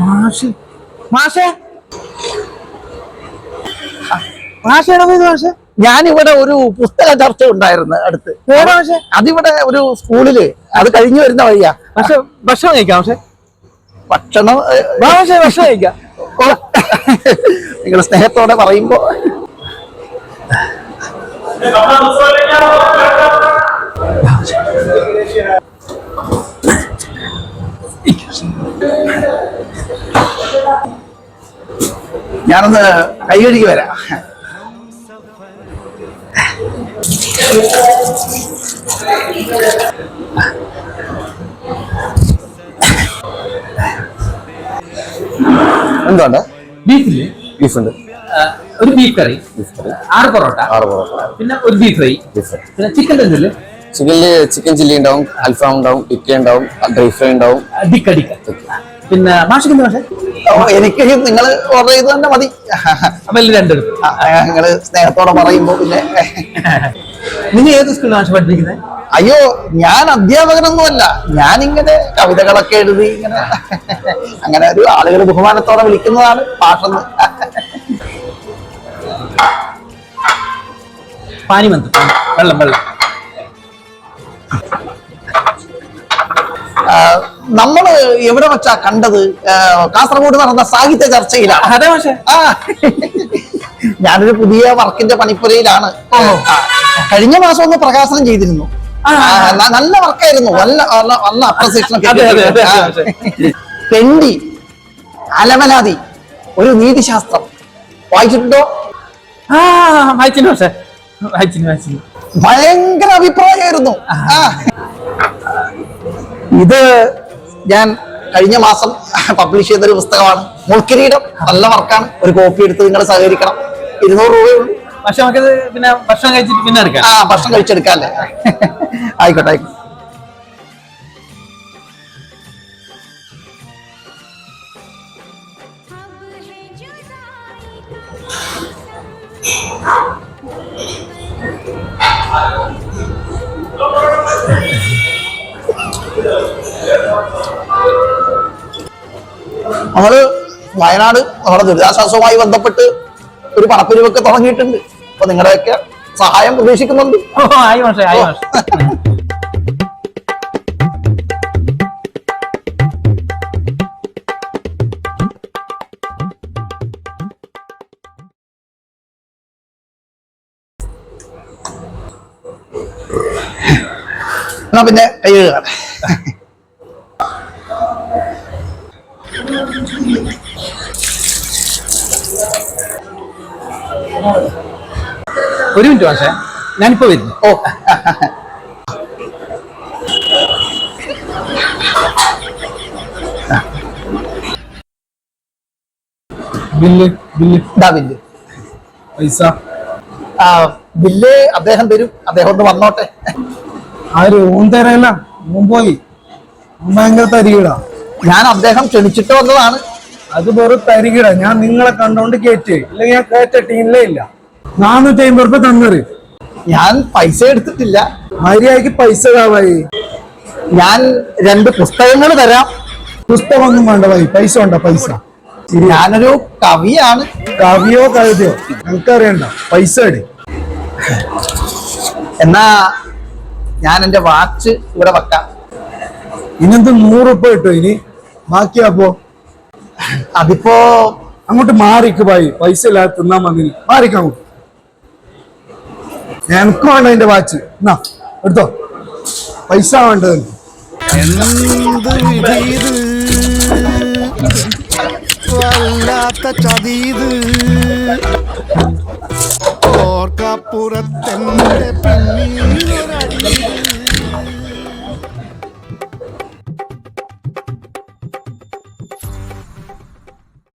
മാഷ്. മാഷേ. മാഷേടാ പോയത് മാഷേ? ഞാനിവിടെ ഒരു പുസ്തക ചർച്ച ഉണ്ടായിരുന്നു അടുത്ത്. മാഷേ? അതിവിടെ ഒരു സ്കൂളിൽ. അത് കഴിഞ്ഞു വരുന്ന വഴിയാ. പക്ഷെ ഭക്ഷണം കഴിക്കാം പക്ഷെ ഭക്ഷണം മാഷേ ഭക്ഷണം കഴിക്കാം. നിങ്ങൾ സ്നേഹത്തോടെ പറയുമ്പോ. ഞാനൊന്ന് കൈ കഴുകി വരാം. എന്തുണ്ട്? ബീഫില്ലേ? ബീഫ് ഉണ്ട് ഒരു ബീഫ് കറി ആറ് പൊറോട്ട ആറ് പൊറോട്ട. പിന്നെ ഒരു ബീഫ് ഫ്രൈ പിന്നെ ചിക്കൻ തന്നില്ലേ ചിക്കനിൽ ചിക്കൻ ചില്ലി ഉണ്ടാവും അൽഫാം ഉണ്ടാവും ടിക്ക ഉണ്ടാവും ഡ്രൈ ഫ്രൈ ഉണ്ടാവും. ഡിക്ക പിന്നെ മാഷിക്ക് എന്താ മാഷേ? എനിക്ക് നിങ്ങൾ ഓർഡർ ചെയ്ത് തന്നെ മതി. എല്ലാം നിങ്ങൾ സ്നേഹത്തോടെ പറയുമ്പോ പിന്നെ നിങ്ങൾ ഏത് സ്കൂളിലാണ് പഠിപ്പിക്കുന്നത്? അയ്യോ ഞാൻ അധ്യാപകനൊന്നുമല്ല. ഞാനിങ്ങനെ കവിതകളൊക്കെ എഴുതി ഇങ്ങനെ അങ്ങനെ ഒരു ആളുകൾ ബഹുമാനത്തോടെ വിളിക്കുന്നതാണ് പാട്ടെന്ന് പാനിമന്ത്. വെള്ളം വെള്ളം. ആ, നമ്മൾ എവിടെ വെച്ചാ കണ്ടത്? കാസർഗോഡ് നടന്ന സാഹിത്യ ചർച്ചയിലാണ്. ഞാനൊരു പുതിയ വർക്കിന്റെ പണിപ്പുരയിലാണ്. കഴിഞ്ഞ മാസം ഒന്ന് പ്രകാശനം ചെയ്തിരുന്നു. നല്ല വർക്കായിരുന്നു. നല്ല നല്ല- നല്ല. പെണ്ടി അലമലാതി ഒരു നീതിശാസ്ത്രം. വായിച്ചിട്ടുണ്ടോ? ഭയങ്കര അഭിപ്രായമായിരുന്നു. ഇത് ഞാൻ കഴിഞ്ഞ മാസം പബ്ലിഷ് ചെയ്ത ഒരു പുസ്തകമാണ്. മുൾക്കിരീടം. നല്ല വർക്കാണ്. ഒരു കോപ്പി എടുത്ത് നിങ്ങൾ സഹകരിക്കണം. ഇരുന്നൂറ് രൂപയുള്ളൂ പക്ഷെ നമുക്കത് പിന്നെ ഭക്ഷണം കഴിച്ചിട്ട് പിന്നെ എടുക്കാം. ആ ഭക്ഷണം കഴിച്ചെടുക്കാം അല്ലേ ആയിക്കോട്ടെ. ആയിക്കോട്ടെ നമ്മൾ വയനാട് നമ്മുടെ ദുരിതാശ്വാസവുമായി ബന്ധപ്പെട്ട് ഒരു പണപ്പിരിവൊക്കെ തുടങ്ങിയിട്ടുണ്ട്. അപ്പൊ നിങ്ങളുടെയൊക്കെ സഹായം പ്രതീക്ഷിക്കുന്നുണ്ട്. മാഷേ മാഷേ. എന്നാ പിന്നെ കൈ ഒരു മിനിറ്റ് മാഷേ ഞാനിപ്പോ വരുന്നു. ഓ ബില്ല് ബില്ല്. ഇതാ ബില്ല്. പൈസ. ആ ബില്ല് അദ്ദേഹം തരും. അദ്ദേഹം ഒന്ന് വന്നോട്ടെ. ആര് ഓൻ തരല്ല ഓൻ പോയി. ഭയങ്കര തരികിടാ. ഞാൻ അദ്ദേഹം ക്ഷണിച്ചിട്ട് വന്നതാണ്. അത് വെറും തരികിട ഞാൻ നിങ്ങളെ കണ്ടോണ്ട് കേറ്റ്. ഇല്ലെങ്കിൽ ഞാൻ കേറ്റ ടീമിലേ ഇല്ല. നാനൂറ്റി അമ്പത് റുപ്യ തന്നത് ഞാൻ പൈസ എടുത്തിട്ടില്ല. മര്യാദയ്ക്ക് പൈസ കാവായി ഞാൻ രണ്ട് പുസ്തകങ്ങൾ തരാം. പുസ്തകമൊന്നും വേണ്ട ഭായി. പൈസ ഉണ്ട പൈസ. ഞാനൊരു കവിയാണ്. കവിയോ കവിതയോ? എനിക്കറിയണ്ട. പൈസ ഇട്. എന്നാ ഞാൻ എന്റെ വാച്ച് ഇവിടെ വെക്കാം. ഇനെന്ത് നൂറ് റുപ്യ കിട്ടും ഇനി? ബാക്കിയാപ്പോ അതിപ്പോ അങ്ങോട്ട് മാറിക്ക് ഭായി. പൈസ ഇല്ലാതെ തിന്നാ മതി മാറിക്ക അങ്ങോട്ട്. എനിക്ക് വേണ്ട എന്റെ വാച്ച്. എന്നാ എടുത്തോ. പൈസ വേണ്ടത് വല്ലാത്ത ചതീത് ഓർക്കപ്പുറത്തെ പിന്നീ